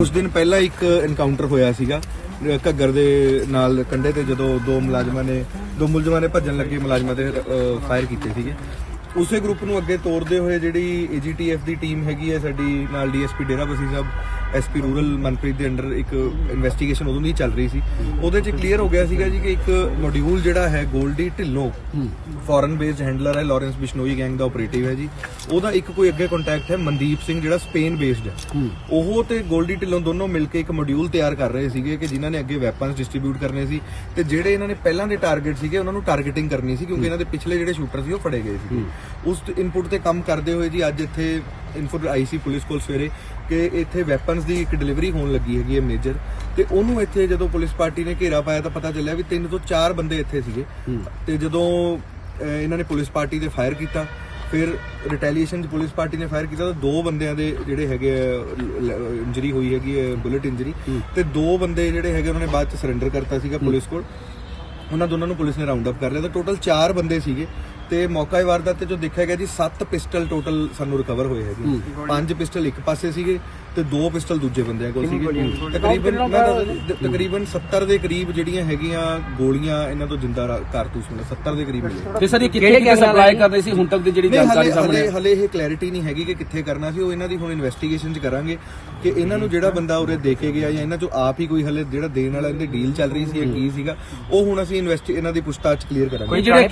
ਕੁਝ ਦਿਨ ਪਹਿਲਾਂ ਇੱਕ ਐਨਕਾਊਂਟਰ ਹੋਇਆ ਸੀਗਾ ਘੱਗਰ ਦੇ ਨਾਲ ਕੰਡੇ ਤੇ ਜਦੋਂ ਦੋ ਮੁਲਾਜ਼ਮਾਂ ਨੇ, ਦੋ ਮੁਲਜ਼ਮਾਂ ਨੇ ਭੱਜਣ ਲੱਗੇ ਮੁਲਾਜ਼ਮਾਂ ਤੇ ਫਾਇਰ ਕੀਤੇ ਸੀਗੇ। ਉਸੇ ਗਰੁੱਪ ਨੂੰ ਅੱਗੇ ਤੋਰਦੇ ਹੋਏ ਜਿਹੜੀ ਏਜੀਟੀਐਫ ਦੀ ਟੀਮ ਹੈਗੀ ਹੈ ਸਾਡੀ ਨਾਲ DSP Dera Bassi sahib SP rural Manpreet ਦੇ ਅੰਡਰ ਇੱਕ ਇਨਵੈਸਟੀਗੇਸ਼ਨ ਉਦੋਂ ਦੀ ਚੱਲ ਰਹੀ ਸੀ। ਉਹਦੇ 'ਚ ਕਲੀਅਰ ਹੋ ਗਿਆ ਸੀਗਾ ਜੀ ਕਿ ਇੱਕ ਮੋਡਿਊਲ ਜਿਹੜਾ ਹੈ 골ਡੀ ਢਿੱਲੋਂ ਫੋਰਨ ਬੇਸਡ ਹੈਂਡਲਰ ਹੈ ਲਾਰੈਂਸ ਬਿਸ਼ਨੋਈ ਗੈਂਗ ਦਾ ਆਪਰੇਟਿਵ ਹੈ ਜੀ। ਉਹਦਾ ਇੱਕ ਕੋਈ ਅੱਗੇ ਕੰਟੈਕਟ ਹੈ ਮਨਦੀਪ ਸਿੰਘ ਜਿਹੜਾ ਸਪੇਨ ਬੇਸਡ ਹੈ। ਉਹ ਤੇ 골ਡੀ ਢਿੱਲੋਂ ਦੋਨੋਂ ਮਿਲ ਕੇ ਇੱਕ ਮੋਡਿਊਲ ਤਿਆਰ ਕਰ ਰਹੇ ਸੀਗੇ ਕਿ ਜਿਨ੍ਹਾਂ ਨੇ ਅੱਗੇ ਵੈਪਨਸ ਡਿਸਟ੍ਰੀਬਿਊਟ ਕਰਨੇ ਸੀ ਤੇ ਜਿਹੜੇ ਇਹਨਾਂ ਨੇ ਪਹਿਲਾਂ ਦੇ ਟਾਰਗੇਟ ਸੀਗੇ ਉਹਨਾਂ ਨੂੰ ਟਾਰਗੇਟਿੰਗ ਕਰਨੀ ਸੀ ਕਿਉਂਕਿ ਇਹਨਾਂ ਦੇ ਪਿਛਲੇ ਜਿਹੜੇ ਸ਼ੂਟਰ ਸੀ ਉਹ ਫੜੇ ਗਏ ਸੀ ਉਸ ਇਨਪੁਟ ਤੇ ਕੰਮ ਕਰਦੇ ਹੋਏ ਜੀ ਅੱਜ ਇੱਥੇ ਇਨਪੁਟ ਆਈ ਸੀ ਪੁਲਿਸ ਕੋਲ ਸਵੇਰੇ ਕਿ ਇੱਥੇ ਵੈਪਨਸ ਦੀ ਇੱਕ ਡਿਲੀਵਰੀ ਹੋਣ ਲੱਗੀ ਹੈਗੀ ਹੈ ਮੇਜਰ ਤੇ ਉਹਨੂੰ ਇੱਥੇ ਜਦੋਂ ਪੁਲਿਸ ਪਾਰਟੀ ਨੇ ਘੇਰਾ ਪਾਇਆ ਤਾਂ ਪਤਾ ਚੱਲਿਆ ਵੀ ਤਿੰਨ ਤੋਂ ਚਾਰ ਬੰਦੇ ਇੱਥੇ ਸੀਗੇ। ਤੇ ਜਦੋਂ ਇਹਨਾਂ ਨੇ ਪੁਲਿਸ ਪਾਰਟੀ ਤੇ ਫਾਇਰ ਕੀਤਾ ਫਿਰ ਰਿਟੈਲੀਏਸ਼ਨ ਚ ਪੁਲਿਸ ਪਾਰਟੀ ਨੇ ਫਾਇਰ ਕੀਤਾ ਤਾਂ ਦੋ ਬੰਦਿਆਂ ਦੇ ਜਿਹੜੇ ਹੈਗੇ ਇੰਜਰੀ ਹੋਈ ਹੈਗੀ ਹੈ ਬੁਲਟ ਇੰਜਰੀ ਤੇ ਦੋ ਬੰਦੇ ਜਿਹੜੇ ਹੈਗੇ ਉਹਨਾਂ ਨੇ ਬਾਅਦ ਚ ਸਰੈਂਡਰ ਕਰਤਾ ਸੀਗਾ ਪੁਲਿਸ ਕੋਲ। ਉਹਨਾਂ ਦੋਨਾਂ ਨੂੰ ਪੁਲਿਸ ਨੇ ਰਾਉਂਡ ਅਪ ਕਰ ਲਿਆ। ਤਾਂ ਟੋਟਲ 4 ਬੰਦੇ ਸੀਗੇ। ਤੇ ਮੌਕਾ ਵਾਰਦਾਤ ਤੇ ਜੋ ਦੇਖਿਆ ਗਿਆ ਜੀ 7 ਪਿਸਟਲ ਟੋਟਲ ਸਾਨੂੰ ਰਿਕਵਰ ਹੋਏ ਹੈਗੇ। ਪੰਜ ਪਿਸਟਲ ਇੱਕ ਪਾਸੇ ਸੀਗੇ ਤੇ ਦੋ ਪਿਸਟਲ ਦੂਜੇ ਬੰਦਿਆਂ ਕੋਲ ਸੀਗੇ। ਤਕਰੀਬਨ ਮੈਂ ਦੱਸ ਦਿੰਦਾ, ਤਕਰੀਬਨ 70 ਦੇ ਕਰੀਬ ਜਿਹੜੀਆਂ ਹੈਗੀਆਂ ਗੋਲੀਆਂ ਇਹਨਾਂ ਤੋਂ ਜਿੰਦਾ ਕਾਰਤੂਸ ਮਿਲੇ 70 ਦੇ ਕਰੀਬ ਮਿਲੇ। ਤੇ ਸਰ ਇਹ ਕਿੱਥੇ ਕਿੱਥੇ ਸਪਲਾਈ ਕਰਦੇ ਸੀ? ਹੁਣ ਤੱਕ ਦੀ ਜਿਹੜੀ ਜਾਣਕਾਰੀ ਸਾਹਮਣੇ ਹਲੇ ਇਹ ਕਲੈਰਿਟੀ ਨਹੀਂ ਹੈਗੀ ਕਿ ਕਿੱਥੇ ਕਰਨਾ ਸੀ ਉਹ ਇਹਨਾਂ ਦੀ ਹੁਣ ਇਨਵੈਸਟੀਗੇਸ਼ਨ ਚ ਕਰਾਂਗੇ ਕਿ ਇਹਨਾਂ ਨੂੰ ਜਿਹੜਾ ਬੰਦਾ ਉਰੇ ਦੇ ਕੇ ਗਿਆ ਜਾਂ ਇਹਨਾਂ ਚੋਂ ਆਪ ਹੀ ਕੋਈ ਹਲੇ ਜਿਹੜਾ ਦੇਣ ਵਾਲਾ ਇਹਦੀ ਡੀਲ ਚੱਲ ਰਹੀ ਸੀ ਜਾਂ ਕੀ ਸੀਗਾ ਉਹ ਹੁਣ ਅਸੀਂ ਇਨਵੈਸਟੀ ਇਹਨਾਂ ਦੀ ਪੁੱਛਤਾਛ ਕਲੀਅਰ ਕਰਾਂਗੇ। ਕੋਈ ਜਿਹੜੇ